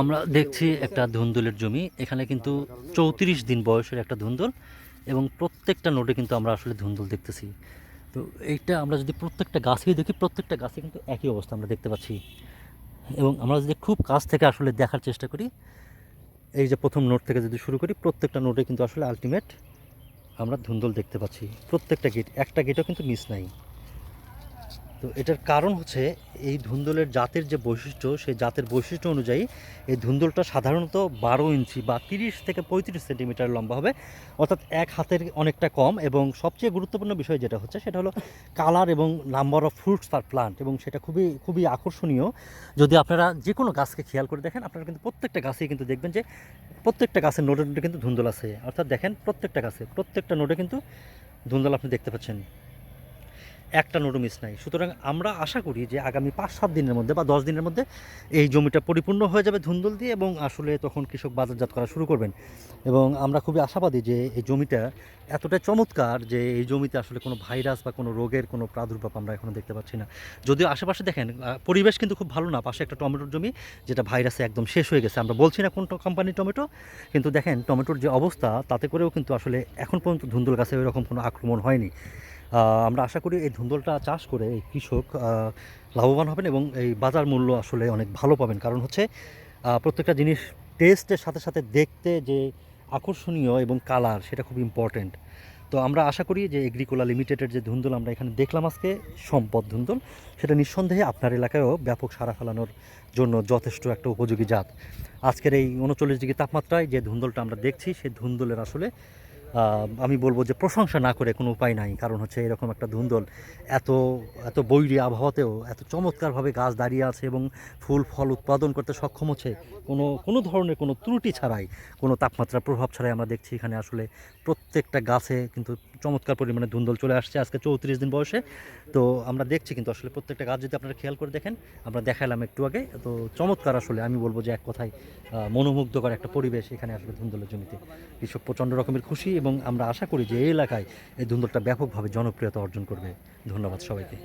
আমরা দেখছি একটা ধুন্দুলের জমি। এখানে কিন্তু চৌত্রিশ দিন বয়সের একটা ধুন্দুল এবং প্রত্যেকটা নোটে কিন্তু আমরা আসলে ধুন্দুল দেখতেছি। তো এইটা আমরা যদি প্রত্যেকটা গাছেই দেখি, প্রত্যেকটা গাছে কিন্তু একই অবস্থা আমরা দেখতে পাচ্ছি। এবং আমরা যদি খুব কাছ থেকে আসলে দেখার চেষ্টা করি, এই যে প্রথম নোট থেকে যদি শুরু করি, প্রত্যেকটা নোটে কিন্তু আসলে আলটিমেট আমরা ধুন্দুল দেখতে পাচ্ছি। প্রত্যেকটা গেট একটা গেটও কিন্তু মিস নাই। তো এটার কারণ হচ্ছে এই ধুন্দুলের জাতের যে বৈশিষ্ট্য, সেই জাতের বৈশিষ্ট্য অনুযায়ী এই ধুন্দুলটা সাধারণত বারো ইঞ্চি বা তিরিশ থেকে পঁয়ত্রিশ সেন্টিমিটার লম্বা হবে। অর্থাৎ এক হাতের অনেকটা কম এবং সবচেয়ে গুরুত্বপূর্ণ বিষয় যেটা হচ্ছে, সেটা হলো কালার এবং number of fruits per plant এবং সেটা খুবই খুবই আকর্ষণীয়। যদি আপনারা যে কোনো গাছকে খেয়াল করে দেখেন, আপনারা কিন্তু প্রত্যেকটা গাছেই কিন্তু দেখবেন যে প্রত্যেকটা গাছের নোটে নোটে কিন্তু ধুন্দুল আছে। অর্থাৎ দেখেন প্রত্যেকটা গাছে, প্রত্যেকটা নোটে কিন্তু ধুন্দুল আপনি দেখতে পাচ্ছেন। একটা নোটও মিস নাই। সুতরাং আমরা আশা করি যে আগামী পাঁচ, সাত দিনের মধ্যে বা দশ দিনের মধ্যে এই জমিটা পরিপূর্ণ হয়ে যাবে ধুন্দুল দিয়ে এবং আসলে তখন কৃষক বাজারজাত করা শুরু করবেন। এবং আমরা খুবই আশাবাদী যে এই জমিটা এতটাই চমৎকার যে এই জমিতে আসলে কোনো ভাইরাস বা কোনো রোগের কোনো প্রাদুর্ভাব আমরা এখনও দেখতে পাচ্ছি না। যদিও আশেপাশে দেখেন পরিবেশ কিন্তু খুব ভালো না, পাশে একটা টমেটোর জমি যেটা ভাইরাসে একদম শেষ হয়ে গেছে। আমরা বলছি না কোন কোম্পানির টমেটো, কিন্তু দেখেন টমেটোর যে অবস্থা তাতে করেও কিন্তু আসলে এখন পর্যন্ত ধুন্দুল গাছে ওইরকম কোনো আক্রমণ হয়নি। আমরা আশা করি এই ধুন্দলটা চাষ করে এই কৃষক লাভবান হবেন এবং এই বাজার মূল্য আসলে অনেক ভালো পাবেন। কারণ হচ্ছে প্রত্যেকটা জিনিস টেস্টের সাথে সাথে দেখতে যে আকর্ষণীয় এবং কালার সেটা খুব ইম্পর্ট্যান্ট তো আমরা আশা করি যে এগ্রিকোলা লিমিটেডের যে ধুন্দল আমরা এখানে দেখলাম আজকে, সম্পদ ধুন্দল, সেটা নিঃসন্দেহে আপনার এলাকায়ও ব্যাপক সারা ফেলানোর জন্য যথেষ্ট একটা উপযোগী জাত। আজকের এই উনচল্লিশ ডিগ্রি তাপমাত্রায় যে ধুন্দলটা আমরা দেখছি, সেই ধুন্দলের আসলে আমি বলব যে প্রশংসা না করে কোনো উপায় নাই। কারণ হচ্ছে এরকম একটা ধুন্দল এত এত বৈরী আবহাওয়াতেও এত চমৎকারভাবে গাছ দাঁড়িয়ে আছে এবং ফুল, ফল উৎপাদন করতে সক্ষম হচ্ছে, কোনো কোনো ধরনের কোনো ত্রুটি ছাড়াই, কোনো তাপমাত্রার প্রভাব ছাড়াই আমরা দেখছি এখানে আসলে প্রত্যেকটা গাছে কিন্তু চমৎকার পরিমাণে ধুন্দল চলে আসছে আজকে চৌত্রিশ দিন বয়সে। তো আমরা দেখছি কিন্তু আসলে প্রত্যেকটা গাছ যদি আপনারা খেয়াল করে দেখেন, আমরা দেখালাম একটু আগে। তো চমৎকার আসলে, আমি বলব যে এক কথায় মনোমুগ্ধকর একটা পরিবেশ এখানে আসলে ধুন্দলের জমিতে। কৃষক প্রচণ্ড রকমের খুশি এবং আমরা আশা করি যে এই এলাকায় এই ধুন্দরটা ব্যাপকভাবে জনপ্রিয়তা অর্জন করবে। ধন্যবাদ সবাইকে।